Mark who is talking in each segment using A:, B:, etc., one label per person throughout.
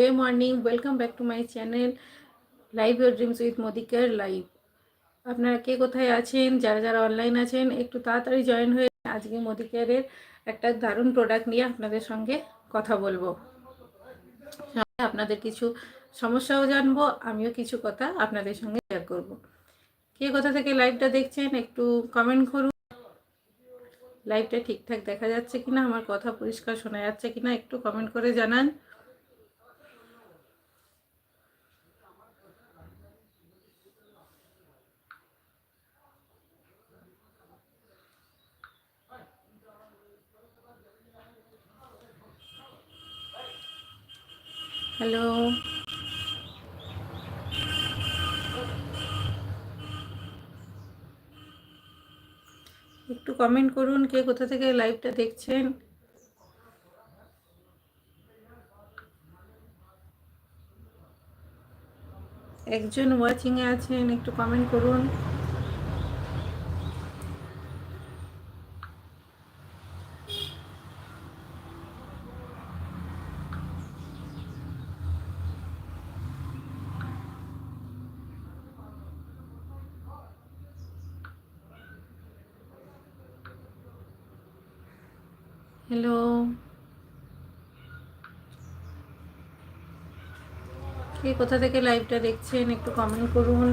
A: Good morning welcome back to my channel live Your dreams with Modicare live আপনারা কে কোথায় আছেন? যারা যারা অনলাইন আছেন, একটু তাড়াতাড়ি জয়েন হয়ে আজকে মোদিকেয়ারের একটা দারুণ প্রোডাক্ট নিয়ে আপনাদের সঙ্গে কথা বলব। আপনাদের কিছু সমস্যাও জানব, আমিও কিছু কথা আপনাদের সঙ্গে শেয়ার করব। কে কোথা থেকে লাইভটা দেখছেন, একটু কমেন্ট করুন। লাইভটা ঠিকঠাক দেখা যাচ্ছে কিনা? আমার কথা পরিষ্কার শোনা যাচ্ছে কিনা? একটু কমেন্ট করে জানান। হ্যালো। একটু কমেন্ট করুন কে কোথা থেকে লাইভটা দেখছেন। একজন ওয়াচিংয়ে আছেন, একটু কমেন্ট করুন হ্যালো কে কোথা থেকে লাইভটা দেখছেন, একটু কমেন্ট করুন।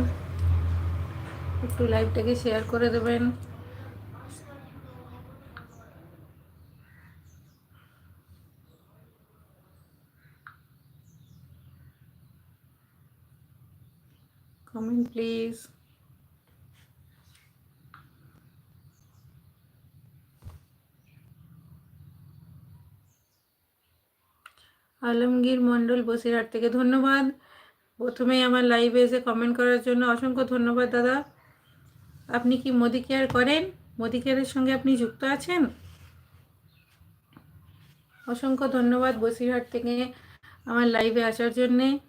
A: একটু লাইভটাকে শেয়ার করে দেবেন। কমেন্ট প্লিজ আলমগীর মণ্ডল বসিরহাট থেকে, ধন্যবাদ। প্রথমেই আমার লাইভে এসে কমেন্ট করার জন্য অসংখ্য ধন্যবাদ, দাদা। আপনি কি মোদি কেয়ার করেন? মোদি কেয়ারের সঙ্গে আপনি যুক্ত আছেন? অসংখ্য ধন্যবাদ বসিরহাট থেকে আমার লাইভে আসার জন্যে।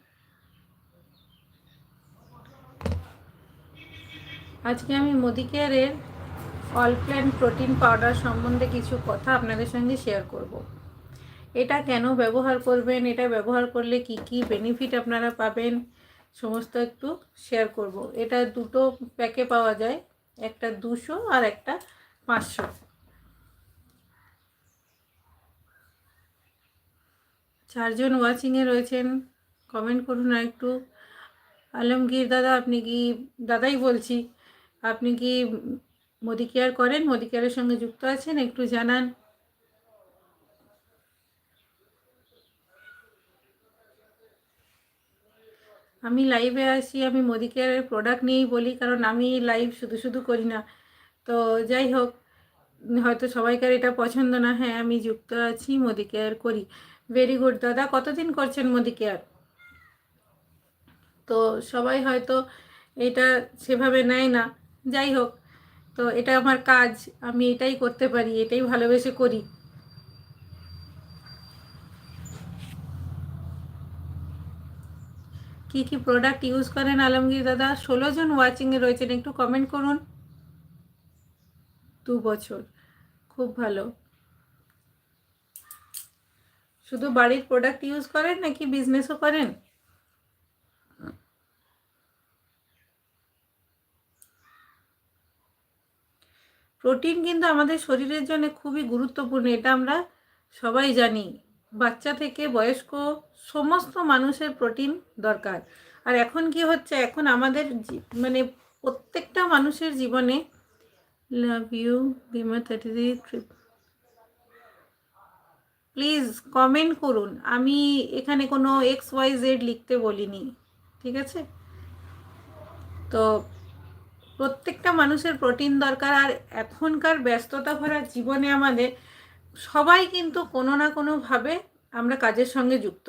A: আজকে আমি মোদি কেয়ারের অল প্ল্যান প্রোটিন পাউডার সম্বন্ধে কিছু কথা আপনাদের সঙ্গে শেয়ার করব। এটা কেন ব্যবহার করবেন? এটা ব্যবহার করলে কি কি বেনিফিট আপনারা পাবেন? সমস্ত একটু শেয়ার করব। এটা দুটো প্যাকে পাওয়া যায়। একটা দুশো আর একটা পাঁচশো। চারজন ওয়াচিংয়ে রয়েছেন। কমেন্ট করুন আর একটু। আলমগীর দাদা, আপনি কি, দাদাই বলছি, আপনি কি মোদি কেয়ার করেন? মোদি কেয়ারের সঙ্গে যুক্ত আছেন? একটু জানান। আমি লাইভে আসি আমি মোদি কেয়ারের প্রোডাক্ট নিয়েই বলি, কারণ আমি লাইভ শুধু শুধু করি না। তো যাই হোক, হয়তো সবাইকার এটা পছন্দ না। হ্যাঁ আমি যুক্ত আছি মোদি কেয়ার করি। ভেরি গুড দাদা। কতদিন করছেন মোদি কেয়ার তো সবাই হয়তো এটা সেভাবে নেয় না। যাই হোক, তো এটা আমার কাজ। আমি এটাই করতে পারি, এটাই ভালোবেসে করি। কি কি প্রোডাক্ট ইউজ করেন আলমগীর দাদা? ষোলো জন ওয়াচিংয়ে রয়েছেন, একটু কমেন্ট করুন। দু বছর, খুব ভালো। শুধু বাড়ির প্রোডাক্ট ইউজ করেন নাকি বিজনেসও করেন? প্রোটিন কিন্তু আমাদের শরীরের জন্য খুবই গুরুত্বপূর্ণ, এটা আমরা সবাই জানি। বাচ্চা থেকে বয়স্ক সমস্ত মানুষের প্রোটিন দরকার। আর এখন কি হচ্ছে? এখন আমাদের মানে প্রত্যেকটা মানুষের জীবনে লাভ ইউ বিমা থার্টি থ্রি প্লিজ কমেন্ট করুন। আমি এখানে কোনো এক্স ওয়াই জেড লিখতে বলিনি, ঠিক আছে? তো প্রত্যেকটা মানুষের প্রোটিন দরকার। আর এখনকার ব্যস্ততা ভরা জীবনে আমাদের সবাই কিন্তু কোনো না কোনোভাবে আমরা কাজের সঙ্গে যুক্ত।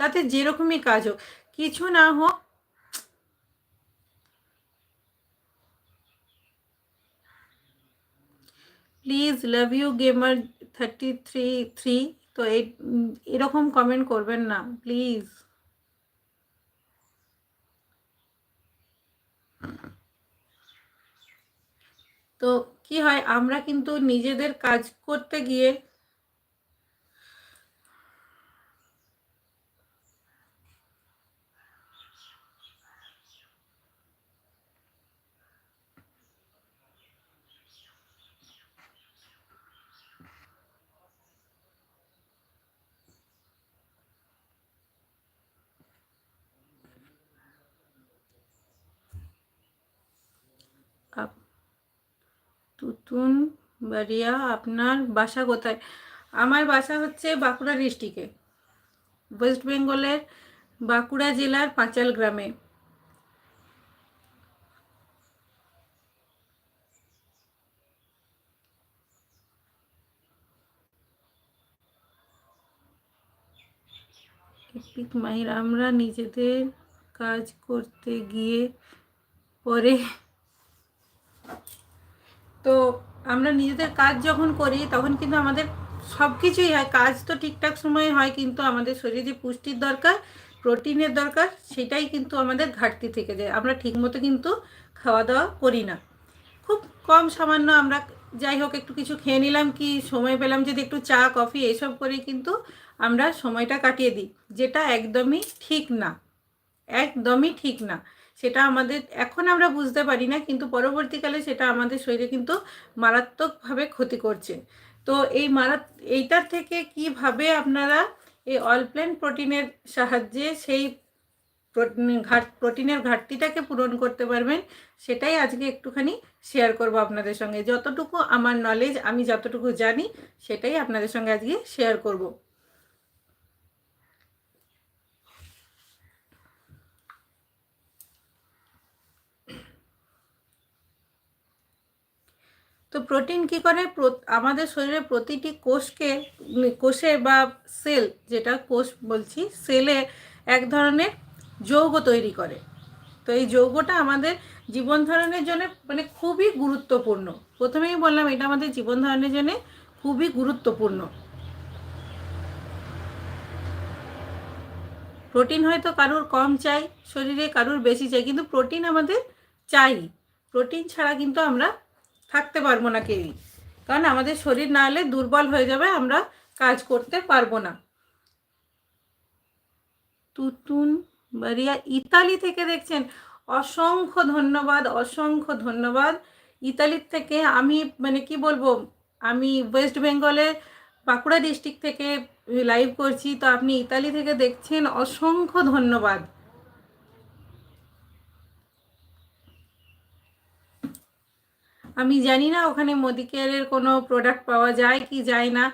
A: তাতে যেরকমই কাজ হোক, কিছু না হোক please love you gamer thirty three three তো এরকম কমেন্ট করবেন না প্লিজ তো কি হয়? আমরা কিন্তু নিজেদের কাজ করতে গিয়ে তুতুন বাড়িয়া আপনার বাসা কোথায়? আমার বাসা হচ্ছে বাঁকুড়া ডিস্ট্রিক্টে। ওয়েস্ট বেঙ্গলের বাঁকুড়া জেলার পাঁচাল গ্রামে। মাহির, আমরা নিজেদের কাজ করতে গিয়ে পরে তো আমরা নিজেদের কাজ যখন করি, তখন কিন্তু আমাদের সব কিছুই হয়। কাজ তো ঠিকঠাক সময়ে হয়, কিন্তু আমাদের শরীরে যে পুষ্টির দরকার, প্রোটিনের দরকার, সেটাই কিন্তু আমাদের ঘাটতি থেকে যায়। আমরা ঠিকমতো কিন্তু খাওয়া দাওয়া করি না। খুব কম সামান্য আমরা যাই হোক, একটু কিছু খেয়ে নিলাম কি, সময় পেলাম যদি একটু চা, কফি, এসব করে কিন্তু আমরা সময়টা কাটিয়ে দিই, যেটা একদমই ঠিক না। একদমই ঠিক না। সেটা আমাদের, এখন আমরা বুঝতে পারি না, কিন্তু পরবর্তীকালে সেটা আমাদের শরীরে কিন্তু মারাত্মকভাবে ক্ষতি করছে। তো এই মারাত, এইটার থেকে কীভাবে আপনারা এই অলপ্লেন প্রোটিনের সাহায্যে সেই ঘাট, প্রোটিনের ঘাটতিটাকে পূরণ করতে পারবেন, সেটাই আজকে একটুখানি শেয়ার করব আপনাদের সঙ্গে। যতটুকু আমার নলেজ আমি যতটুকু জানি, সেটাই আপনাদের সঙ্গে আজকে শেয়ার করব। তো প্রোটিন কি করে? আমাদের শরীরে প্রতিটি কোষকে, কোষে বা সেল, যেটা কোষ বলছি, সেলে এক ধরনের যৌগ তৈরি করে। তো এই যৌগটা আমাদের জীবন ধারণের জন্য মানে খুবই গুরুত্বপূর্ণ। প্রথমেই বললাম, এটা আমাদের জীবন ধারণের জন্য খুবই গুরুত্বপূর্ণ। প্রোটিন হয়তো কারুর কম চাই, শরীরে কারুর বেশি চাই, কিন্তু প্রোটিন আমাদের চাই প্রোটিন ছাড়া কিন্তু আমরা থাকতে পারব না কেউই। কারণ আমাদের শরীর না হলে দুর্বল হয়ে যাবে, আমরা কাজ করতে পারব না। তুতুন বারিয়া ইতালি থেকে দেখছেন, অসংখ্য ধন্যবাদ অসংখ্য ধন্যবাদ। ইতালির থেকে আমি মানে কি বলব, আমি ওয়েস্ট বেঙ্গলের বাঁকুড়া ডিস্ট্রিক্ট থেকে লাইভ করছি, তো আপনি ইতালি থেকে দেখছেন, অসংখ্য ধন্যবাদ। আমি জানি না ওখানে মোদি কেয়ারের কোনো প্রোডাক্ট পাওয়া যায় কি যায় না।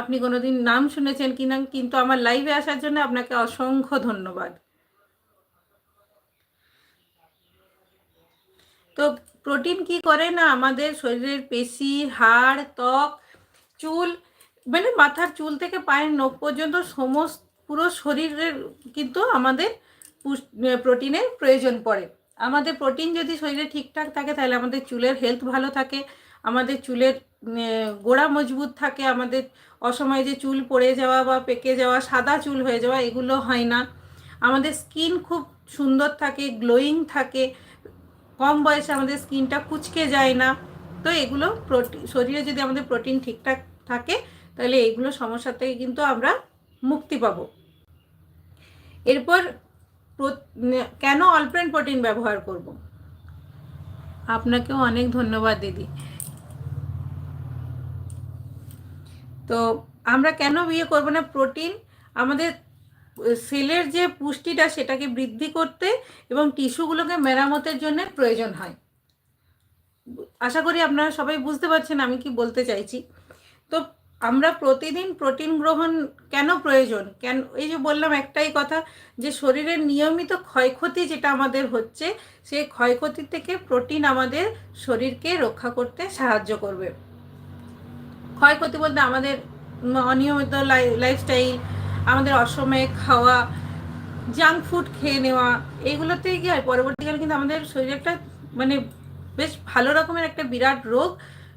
A: আপনি কোনো দিন নাম শুনেছেন কি না, কিন্তু আমার লাইভে আসার জন্য আপনাকে অসংখ্য ধন্যবাদ। তো প্রোটিন কি করে না? আমাদের শরীরের পেশি, হাড়, ত্বক, চুল মানে মাথার চুল থেকে পায়ের নখ পর্যন্ত সমস্ত, পুরো শরীরের কিন্তু আমাদের প্রোটিনের প্রয়োজন পড়ে। আমাদের প্রোটিন যদি শরীরে ঠিকঠাক থাকে, তাহলে আমাদের চুলের হেলথ ভালো থাকে, আমাদের চুলের গোড়া মজবুত থাকে, আমাদের অসময়ে যে চুল পড়ে যাওয়া বা পেকে যাওয়া, সাদা চুল হয়ে যাওয়া, এগুলো হয় না। আমাদের স্কিন খুব সুন্দর থাকে গ্লোয়িং থাকে, কম বয়সে আমাদের স্কিনটা কুচকে যায় না। তো এগুলো প্রোটিন শরীরে যদি আমাদের প্রোটিন ঠিকঠাক থাকে, তাহলে এইগুলো সমস্যা থেকে কিন্তু আমরা মুক্তি পাব। এরপর কেন অল্পেন প্রোটিন ব্যবহার করব? আপনাকেও অনেক ধন্যবাদ দিদি। তো আমরা কেন বিয়ে করব না? প্রোটিন আমাদের সেলের যে পুষ্টিটা সেটাকে বৃদ্ধি করতে এবং টিস্যুগুলোকে মেরামতের জন্য প্রয়োজন হয়। আশা করি আপনারা সবাই বুঝতে পারছেন আমি কি বলতে চাইছি। তো আমরা প্রতিদিন প্রোটিন গ্রহণ কেন প্রয়োজন? কেন, এই যে বললাম একটাই কথা যে শরীরের নিয়মিত ক্ষয়ক্ষতি যেটা আমাদের হচ্ছে সেই ক্ষয়ক্ষতি থেকে প্রোটিন আমাদের শরীরকে রক্ষা করতে সাহায্য করবে। ক্ষয়ক্ষতি বলতে আমাদের অনিয়মিত লাইফস্টাইল আমাদের অসময়ে খাওয়া জাঙ্ক ফুড খেয়ে নেওয়া, এইগুলোতে কি হয় পরবর্তীকালে কিন্তু আমাদের শরীরে একটা মানে বেশ ভালো রকমের একটা বিরাট রোগ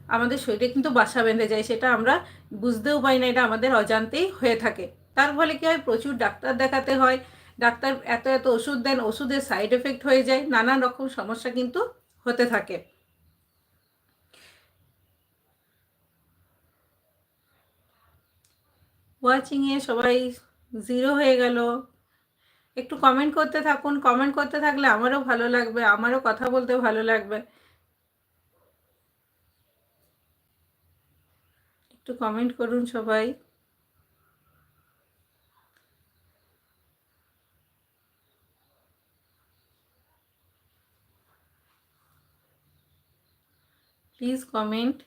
A: আমাদের শরীরে কিন্তু বাসা বেঁধে যায়, সেটা আমরা বুঝতেও পাই না, এটা আমাদের অজান্তেই হয়ে থাকে। তার ফলে কী হয়? প্রচুর ডাক্তার দেখাতে হয়, ডাক্তার এত এত ওষুধ দেন, ওষুধের সাইড এফেক্ট হয়ে যায়, নানান রকম সমস্যা কিন্তু হতে থাকে। ওয়াচিংয়ে সবাই জিরো হয়ে গেল। একটু কমেন্ট করতে থাকুন কমেন্ট করতে থাকলে আমারও ভালো লাগবে, আমারও কথা বলতে ভালো লাগবে। একটু কমেন্ট করুন সবাই। প্লিজ কমেন্ট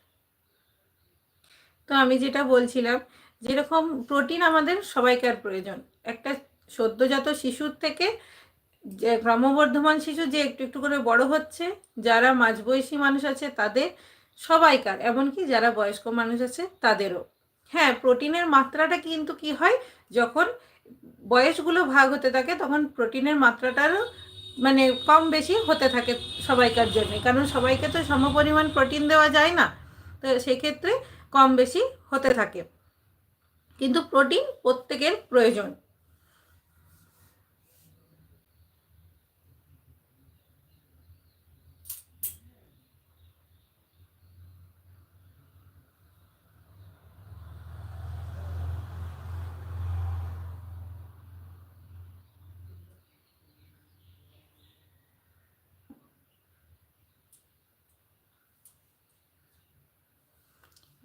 A: তো আমি যেটা বলছিলাম, যেরকম প্রোটিন আমাদের সবাইকার প্রয়োজন। একটা সদ্যজাত শিশুর থেকে যে ক্রমবর্ধমান শিশু যে একটু একটু করে বড় হচ্ছে, যারা মাঝবয়সী মানুষ আছে তাদের সবাইকার, এমনকি যারা বয়স্ক মানুষ আছে তাদেরও। হ্যাঁ প্রোটিনের মাত্রাটা কিন্তু কি হয়? যখন বয়সগুলো ভাগ হতে থাকে, তখন প্রোটিনের মাত্রাটারও মানে কম বেশি হতে থাকে সবাইকার জন্য। কারণ সবাইকে তো সমপরিমাণ প্রোটিন দেওয়া যায় না। তো সেক্ষেত্রে কম বেশি হতে থাকে। কিন্তু প্রোটিন প্রত্যেকের প্রয়োজন।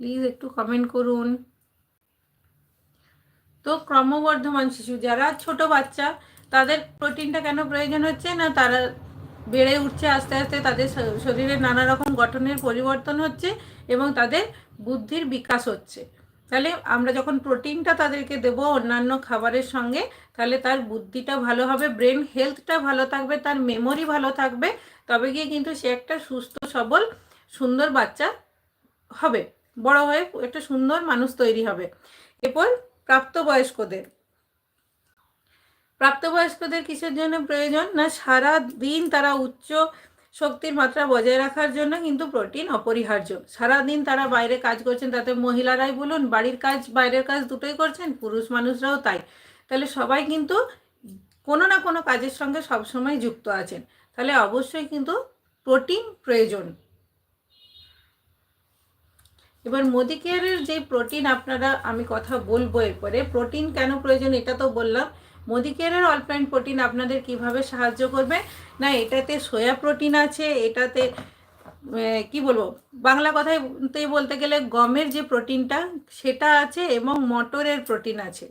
A: প্লিজ একটু কমেন্ট করুন। তো ক্রমবর্ধমান শিশু, যারা ছোট বাচ্চা, তাদের প্রোটিনটা কেন প্রয়োজন হচ্ছে না তারা বেড়ে উঠছে আস্তে আস্তে, তাদের শরীরে নানা রকম গঠনের পরিবর্তন হচ্ছে এবং তাদের বুদ্ধির বিকাশ হচ্ছে। তাহলে আমরা যখন প্রোটিনটা তাদেরকে দেব অন্যান্য খাবারের সঙ্গে, তাহলে তার বুদ্ধিটা ভালো হবে ব্রেন হেলথটা ভালো থাকবে, তার মেমোরি ভালো থাকবে, তবে গিয়ে কিন্তু সে একটা সুস্থ, সবল, সুন্দর বাচ্চা হবে। বড় হয়ে একটা সুন্দর মানুষ তৈরি হবে। এরপর প্রাপ্তবয়স্কদের। প্রাপ্তবয়স্কদের কিসের জন্য প্রয়োজন? না সারা দিন তারা উচ্চ শক্তির মাত্রা বজায় রাখার জন্য কিন্তু প্রোটিন অপরিহার্য। সারাদিন তারা বাইরে কাজ করছেন, তাতে মহিলারাই বলুন, বাড়ির কাজ, বাইরের কাজ দুটোই করছেন, পুরুষ মানুষরাও তাই। তাহলে সবাই কিন্তু কোনো না কোনো কাজের সঙ্গে সবসময় যুক্ত আছেন। তাহলে অবশ্যই কিন্তু প্রোটিন প্রয়োজন। এবার মোদি কেয়ারের যে প্রোটিন, আপনারা, আমি কথা বলব এরপরে। প্রোটিন কেন প্রয়োজন, এটা তো বললাম। মোদি কেয়ারের অলপ্লাইন প্রোটিন আপনাদের কীভাবে সাহায্য করবে? না, এটাতে সোয়া প্রোটিন আছে, এটাতে কি বলব? বাংলা কথায় বলতে গেলে গমের যে প্রোটিনটা, সেটা আছে এবং মটরের প্রোটিন আছে।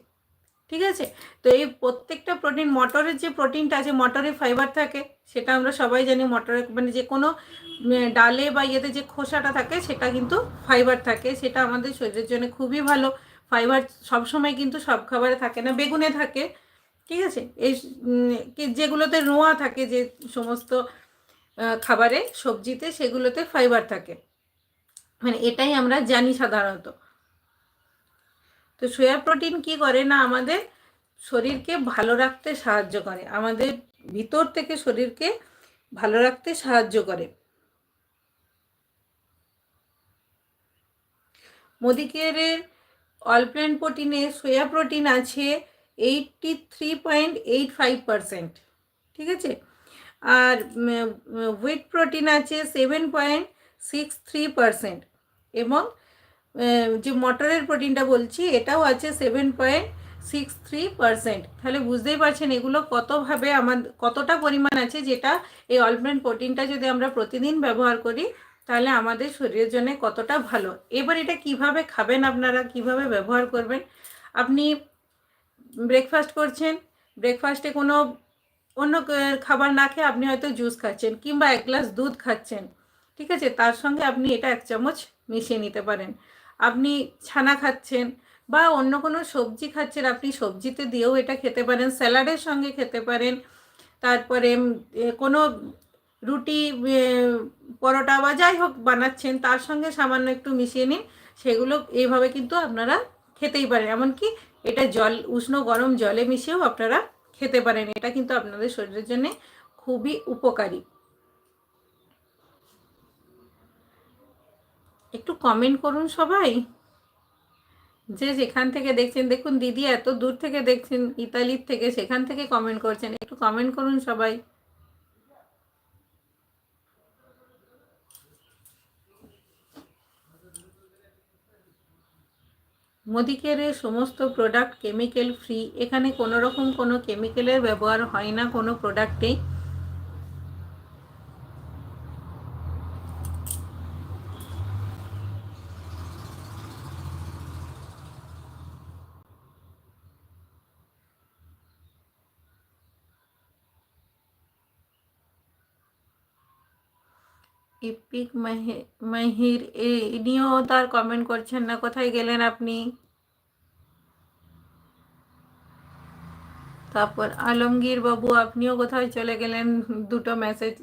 A: ঠিক আছে? তো এই প্রত্যেকটা প্রোটিন মটরের যে প্রোটিনটা আছে, মটরে ফাইবার থাকে, সেটা আমরা সবাই জানি মটরের মানে যে কোনো ডালে বা ইয়েতে যে খোসাটা থাকে, সেটা কিন্তু ফাইবার থাকে। সেটা আমাদের শরীরের জন্য খুবই ভালো। ফাইবার সবসময় কিন্তু সব খাবারে থাকে না, বেগুনে থাকে, ঠিক আছে? এই যেগুলোতে রোঁয়া থাকে, যে সমস্ত খাবারে, সবজিতে, সেগুলোতে ফাইবার থাকে। মানে এটাই আমরা জানি সাধারণত। তো সোয়া প্রোটিন কি করে না আমাদের শরীরকে ভালো রাখতে সাহায্য করে? আমাদের ভিতর থেকে শরীরকে ভালো রাখতে সাহায্য করে। মোদিকেয়ারের অলপ্ল্যান প্রোটিনে সোয়া প্রোটিন আছে eighty three point eight five percent ঠিক আছে? আর হুইট প্রোটিন আছে seven point six three percent এবং যে মটরের প্রোটিনটা বলছি, এটাও আছে seven point six three percent তাহলে বুঝতেই পারছেন এগুলো কতভাবে আমাদের কতটা পরিমাণ আছে যেটা এই অলপ্লেন প্রোটিনটা যদি আমরা প্রতিদিন ব্যবহার করি, তাহলে আমাদের শরীরের জন্য কতটা ভালো। এবার এটা কীভাবে খাবেন আপনারা, কীভাবে ব্যবহার করবেন? আপনি ব্রেকফাস্ট করছেন ব্রেকফাস্টে কোনো অন্য খাবার না খেয়ে আপনি হয়তো জুস খাচ্ছেন কিংবা এক গ্লাস দুধ খাচ্ছেন, ঠিক আছে? তার সঙ্গে আপনি এটা এক চামচ মিশিয়ে নিতে পারেন। আপনি ছানা খাচ্ছেন বা অন্য কোনো সবজি খাচ্ছেন, আপনি সবজিতে দিয়েও এটা খেতে পারেন, স্যালাডের সঙ্গে খেতে পারেন। তারপরে কোনো রুটি পরোটা বা যাই হোক বানাচ্ছেন, তার সঙ্গে সামান্য একটু মিশিয়ে নিন, সেগুলো এইভাবে কিন্তু আপনারা খেতেই পারেন। এমনকি এটা জল, উষ্ণ গরম জলে মিশিয়েও আপনারা খেতে পারেন। এটা কিন্তু আপনাদের শরীরের জন্য খুবই উপকারী। একটু কমেন্ট করুন সবাই। যে যেখান থেকে দেখছেন, দেখুন দিদি এত দূর থেকে দেখছেন, ইতালির থেকে সেখান থেকে কমেন্ট করছেন, একটু কমেন্ট করুন সবাই। মোদিকেয়ারের সমস্ত প্রোডাক্ট কেমিক্যাল ফ্রি এখানে কোনো রকম কোনো কেমিক্যালের ব্যবহার হয় না, কোনো প্রোডাক্টেই ইপিক মাহি- মাহির ইনিও তার কমেন্ট করছেন না, কোথায় গেলেন আপনি? তারপর আলমগীর বাবু, আপনিও কোথায় চলে গেলেন? দুটো মেসেজ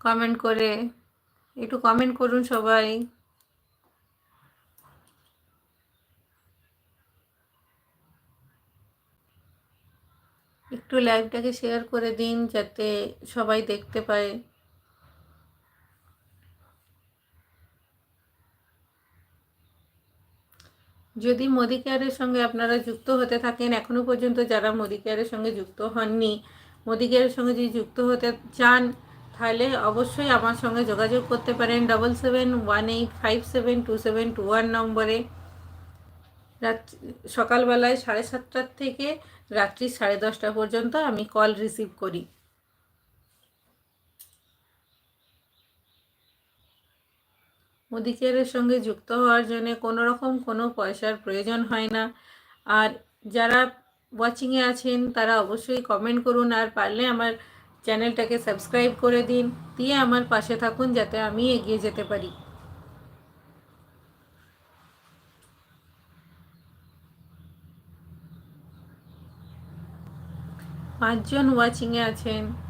A: কমেন্ট করে। একটু কমেন্ট করুন সবাই। একটু লাইভটাকে শেয়ার করে দিন, যাতে সবাই দেখতে পায়। যদি মোদি কেয়ারের সঙ্গে আপনারা যুক্ত হতে থাকেন, এখনও পর্যন্ত যারা মোদি কেয়ারের সঙ্গে যুক্ত হননি মোদি কেয়ারের সঙ্গে যদি যুক্ত হতে চান, তাহলে অবশ্যই আমার সঙ্গে যোগাযোগ করতে পারেন double seven one eight five seven two seven two one নম্বরে। সকালবেলায় সাড়ে সাতটার থেকে রাত্রি সাড়ে দশটা পর্যন্ত আমি কল রিসিভ করি। মোদি কেয়ারের সঙ্গে যুক্ত হওয়ার জন্য কোনো রকম কোনো পয়সার প্রয়োজন হয় না। আর যারা ওয়াচিংয়ে আছেন, তারা অবশ্যই কমেন্ট করুন। আর পারলে আমার চ্যানেলটাকে সাবস্ক্রাইব করে দিন। দিয়ে আমার পাশে থাকুন যাতে আমি এগিয়ে যেতে পারি। পাঁচজন ওয়াচিংয়ে আছেন।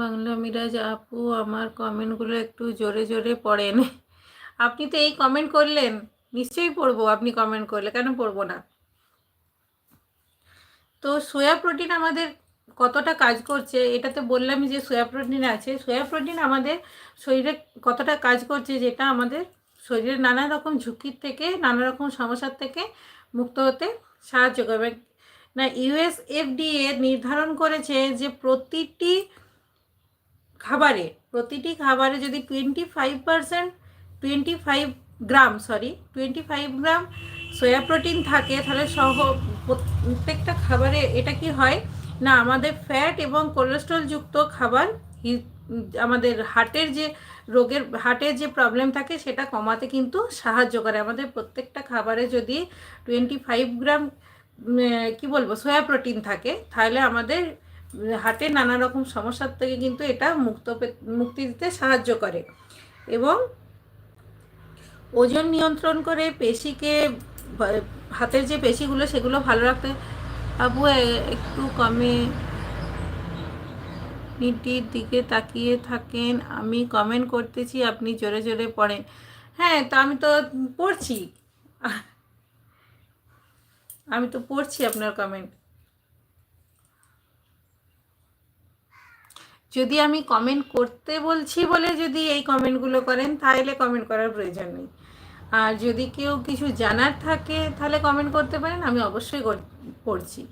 A: বাংলা মিরাজ আপু, আমার কমেন্টগুলো একটু জোরে জোরে পড়েন। আপনি তো এই কমেন্ট করলেন, নিশ্চয়ই পড়ব, আপনি কমেন্ট করলে, কেন পড়ব না? তো সোয়া প্রোটিন আমাদের কতটা কাজ করছে এটাতে বললাম যে সোয়া প্রোটিন আছে। সোয়া প্রোটিন আমাদের শরীরে কতটা কাজ করছে, যেটা আমাদের শরীরের নানা রকম ঝুঁকির থেকে, নানা রকম সমস্যার থেকে মুক্ত হতে সাহায্য করবে। না ইউএস এফডিএ নির্ধারণ করেছে যে প্রতিটি খাবারে, প্রতিটি খাবারে যদি twenty five percent twenty five gram sorry twenty five gram soya protein থাকে, তাহলে সহ প্রত্যেকটা খাবারে এটা কি হয়? না, আমাদের ফ্যাট এবং কোলেস্ট্রল যুক্ত খাবার আমাদের হার্টের যে রোগের, হার্টের যে প্রবলেম থাকে, সেটা কমাতে কিন্তু সাহায্য করে। আমাদের প্রত্যেকটা খাবারে যদি টোয়েন্টি ফাইভ গ্রাম কি বলব সোয়া প্রোটিন থাকে, তাহলে আমাদের হার্টের নানা রকম সমস্যার থেকে কিন্তু এটা মুক্ত মুক্তি দিতে সাহায্য করে। এবং ওজন নিয়ন্ত্রণ করে পেশিকে, হাতের যে পেশিগুলো সেগুলো ভালো রাখতে আবু একটু কমে নিটির দিকে তাকিয়ে থাকেন। আমি কমেন্ট করতেছি, আপনি জোরে জোরে পড়েন। হ্যাঁ তো আমি তো পড়ছি। আমি তো পড়ছি আপনার কমেন্ট যদি আমি কমেন্ট করতে বলছি বলে যদি এই কমেন্টগুলো করেন, তাহলে কমেন্ট করার প্রয়োজন নেই। আর যদি কেউ কিছু জানার থাকে, তাহলে কমেন্ট করতে পারেন, আমি অবশ্যই করছি।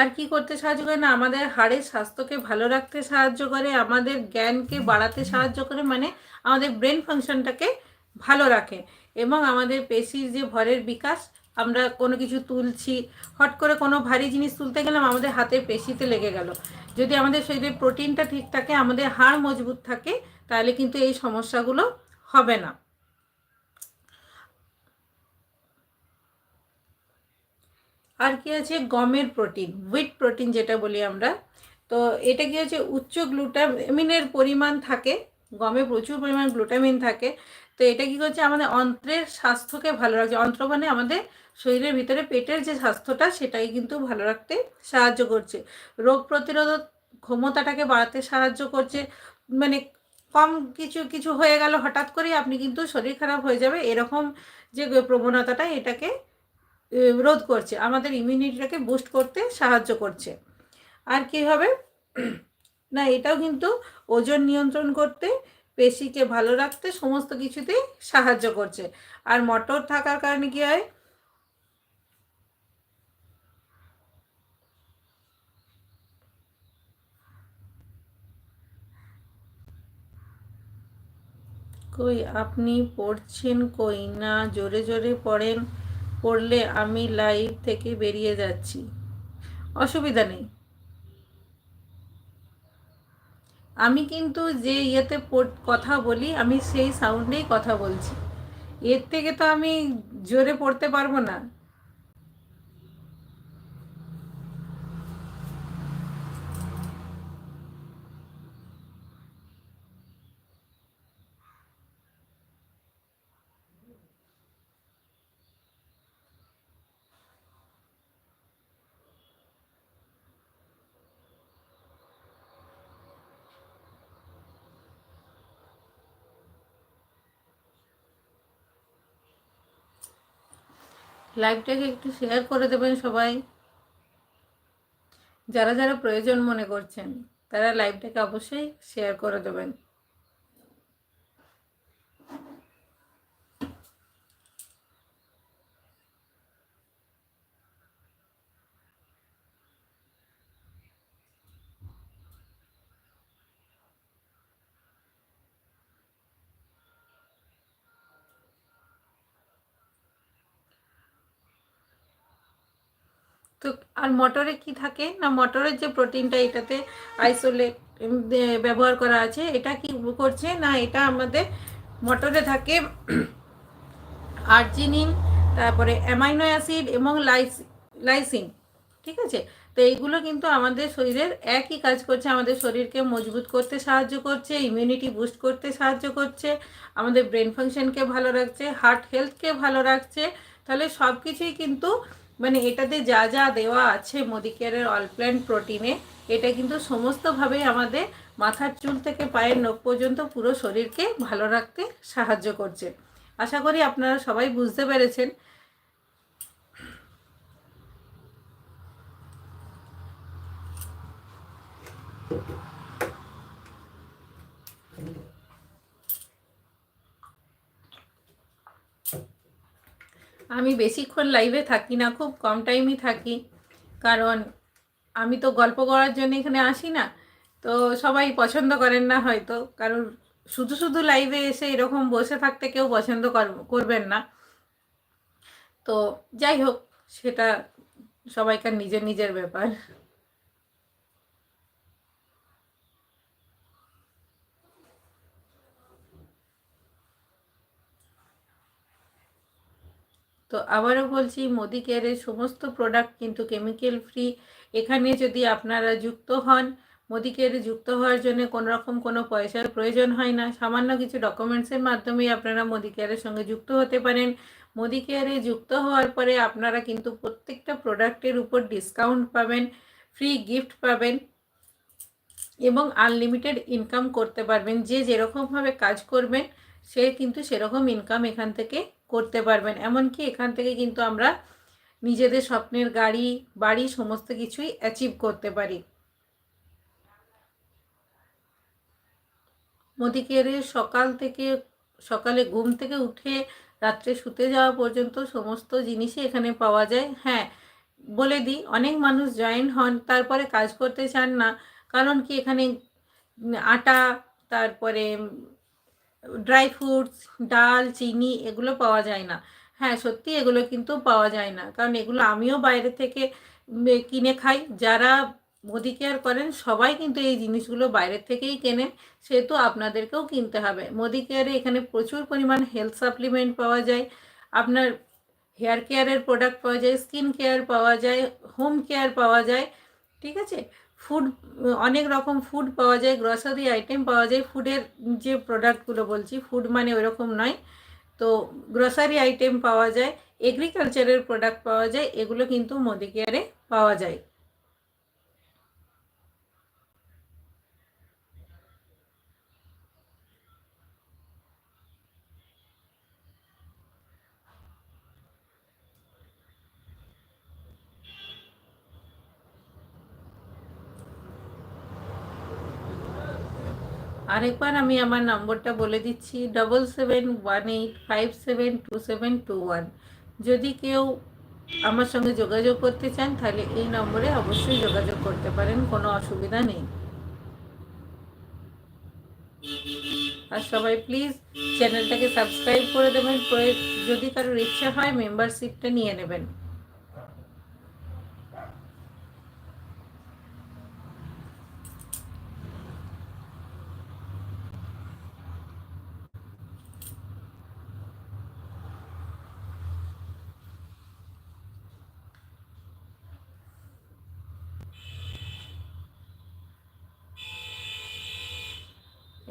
A: আর কি করতে সাহায্য করে না, আমাদের হাড়ের স্বাস্থ্যকে ভালো রাখতে সাহায্য করে, আমাদের জ্ঞানকে বাড়াতে সাহায্য করে মানে আমাদের ব্রেন ফাংশনটাকে ভালো রাখে। এবং আমাদের পেশির যে ভরের বিকাশ আমরা কোনো কিছু তুলছি, হট করে কোনো ভারী জিনিস তুলতে গেলাম, আমাদের হাতের পেশিতে লেগে গেল। যদি আমাদের শরীরে প্রোটিনটা ঠিক থাকে, আমাদের হাড় মজবুত থাকে, তাহলে কিন্তু এই সমস্যাগুলো হবে না। আর কি আছে? গমের প্রোটিন উইট প্রোটিন যেটা বলি আমরা। তো এটা কি হচ্ছে? উচ্চ গ্লুটামিনের পরিমাণ থাকে, গমে প্রচুর পরিমাণ গ্লুটামিন থাকে। তো এটা কি করছে? আমাদের অন্ত্রের স্বাস্থ্যকে ভালো রাখছে। অন্ত্র মানে আমাদের শরীরের ভিতরে পেটের যে স্বাস্থ্যটা সেটাই কিন্তু ভালো রাখতে সাহায্য করছে। রোগ প্রতিরোধক ক্ষমতাটাকে বাড়াতে সাহায্য করছে। মানে কম কিছু কিছু হয়ে গেল, হঠাৎ করে আপনি কিন্তু শরীর খারাপ হয়ে যাবে, এরকম যে প্রবণতাটা এটাকে রোধ করছে। আমাদের ইমিউনিটিটাকে বুস্ট করতে সাহায্য করছে। আর কি হবে? না, এটাও কিন্তু ওজন নিয়ন্ত্রণ করতে পেশিকে ভালো রাখতে সমস্ত কিছুতেই সাহায্য করছে। আর মটর থাকার কারণে কি হয়? কই, আপনি পড়ছেন কই? না, জোরে জোরে পড়েন, পড়লে আমি লাইভ থেকে বেরিয়ে যাচ্ছি। অসুবিধা নেই। আমি কিন্তু যে ইয়েতে কথা বলি, আমি সেই সাউন্ডেই কথা বলছি। এর থেকে তো আমি জোরে পড়তে পারব না। লাইভটাকে একটু শেয়ার করে দেবেন সবাই। যারা যারা প্রয়োজন মনে করছেন, তারা লাইভটাকে অবশ্যই শেয়ার করে দেবেন। তো আর মটরে কি থাকে? না, মটরের যে প্রোটিনটা এটাতে আইসোলেট ব্যবহার করা আছে, এটা কি করছে? না, এটা আমাদের মটরে থাকে আর্জিনিন তারপরে অ্যামাইনো অ্যাসিড এবং লাইস লাইসিন ঠিক আছে? তো এইগুলো কিন্তু আমাদের শরীরের একই কাজ করছে, আমাদের শরীরকে মজবুত করতে সাহায্য করছে ইমিউনিটি বুস্ট করতে সাহায্য করছে, আমাদের ব্রেন ফাংশনকে ভালো রাখছে হার্ট হেলথকে ভালো রাখছে, তাহলে সব কিছুই কিন্তু মানে এটাতে যা যা দেওয়া আছে মোদিকেয়ারের অল প্ল্যান্ট প্রোটিনে এটা কিন্তু সমস্তভাবে আমাদের মাথার চুল থেকে পায়ের নখ পর্যন্ত পুরো শরীরকে ভালো রাখতে সাহায্য করছে। আশা করি আপনারা সবাই বুঝতে পেরেছেন। আমি বেশিক্ষণ লাইভে থাকি না, খুব কম টাইমই থাকি। কারণ আমি তো গল্প করার জন্য এখানে আসি না, তো সবাই পছন্দ করেন না হয়তো। কারণ শুধু শুধু লাইভে এসে এরকম বসে থাকতে কেউ পছন্দ করবেন না। তো যাই হোক, সেটা সবাইকার নিজের নিজের ব্যাপার। তো আবারও বলছি, মোদি কেয়ারের সমস্ত প্রোডাক্ট কিন্তু কেমিক্যাল ফ্রি এখানে যদি আপনারা যুক্ত হন, মোদি কেয়ারে যুক্ত হওয়ার জন্য কোনো রকম কোনো পয়সার প্রয়োজন হয় না। সামান্য কিছু ডকুমেন্টসের মাধ্যমেই আপনারা মোদি কেয়ারের সঙ্গে যুক্ত হতে পারেন। মোদি কেয়ারে যুক্ত হওয়ার পরে আপনারা কিন্তু প্রত্যেকটা প্রোডাক্টের উপর ডিসকাউন্ট পাবেন ফ্রি গিফট পাবেন এবং আনলিমিটেড ইনকাম করতে পারবেন। যে যেরকমভাবে কাজ করবেন সে কিন্তু সেরকম ইনকাম এখান থেকে করতে পারবেন। এমনকি এখান থেকে কিন্তু আমরা নিজেদের স্বপ্নের গাড়ি, বাড়ি সমস্ত কিছুই অ্যাচিভ করতে পারি। মোদিকেরে সকাল থেকে, সকালে ঘুম থেকে উঠে রাত্রে শুতে যাওয়া পর্যন্ত সমস্ত জিনিসই এখানে পাওয়া যায়। হ্যাঁ বলে দিই, অনেক মানুষ জয়েন হন, তারপরে কাজ করতে চান না। কারণ কি এখানে আটা, তারপরে ড্রাই ফ্রুটস, ডাল, চিনি এগুলো পাওয়া যায় না। হ্যাঁ সত্যি এগুলো কিন্তু পাওয়া যায় না। কারণ এগুলো আমিও বাইরে থেকে কিনে খাই। যারা মোদি কেয়ার করেন, সবাই কিন্তু এই জিনিসগুলো বাইরের থেকেই কেনেন। সেহেতু আপনাদেরকেও কিনতে হবে। মোদি কেয়ারে এখানে প্রচুর পরিমাণ হেলথ সাপ্লিমেন্ট পাওয়া যায়। আপনার হেয়ার কেয়ারের প্রোডাক্ট পাওয়া যায় স্কিন কেয়ার পাওয়া যায় হোম কেয়ার পাওয়া যায়। ঠিক আছে? ফুড অনেক রকম ফুড পাওয়া যায় গ্রসারি আইটেম পাওয়া যায় ফুডের যে প্রোডাক্টগুলো বলছি ফুড মানে ওইরকম নয়। তো গ্রসারি আইটেম পাওয়া যায় এগ্রিকালচারের প্রোডাক্ট পাওয়া যায়, এগুলো কিন্তু মোদি কেয়ারে পাওয়া যায়। আরেকবার আমি আমার নম্বরটা বলে দিচ্ছি double seven one eight five seven two seven two one যদি কেউ আমার সঙ্গে যোগাযোগ করতে চান, তাহলে এই নম্বরে অবশ্যই যোগাযোগ করতে পারেন, কোনো অসুবিধা নেই। আর সবাই প্লিজ চ্যানেলটাকে সাবস্ক্রাইব করে দেবেন যদি কারোর ইচ্ছা হয় মেম্বারশিপটা নিয়ে নেবেন।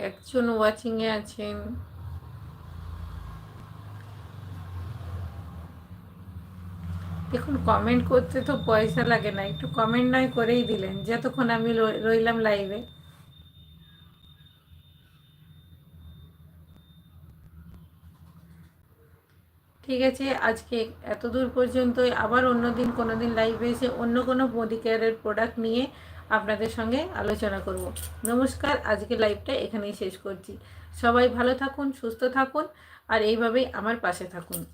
A: একজন ওয়াচিংয়ে আছেন। দেখুন কমেন্ট করতে তো পয়সা লাগে না, একটু কমেন্ট নয় করেই দিলেন। যতক্ষণ আমি রইলাম লাইভে ঠিক আছে, আজকে এত দূর পর্যন্তই। আবার অন্য দিন কোনো দিন লাইভে এসে অন্য কোনো মোদি কেয়ারের প্রোডাক্ট নিয়ে আপনাদের সঙ্গে আলোচনা করব। নমস্কার আজকে লাইভটা এখানেই শেষ করছি। সবাই ভালো থাকুন, সুস্থ থাকুন, আর এইভাবেই আমার পাশে থাকুন।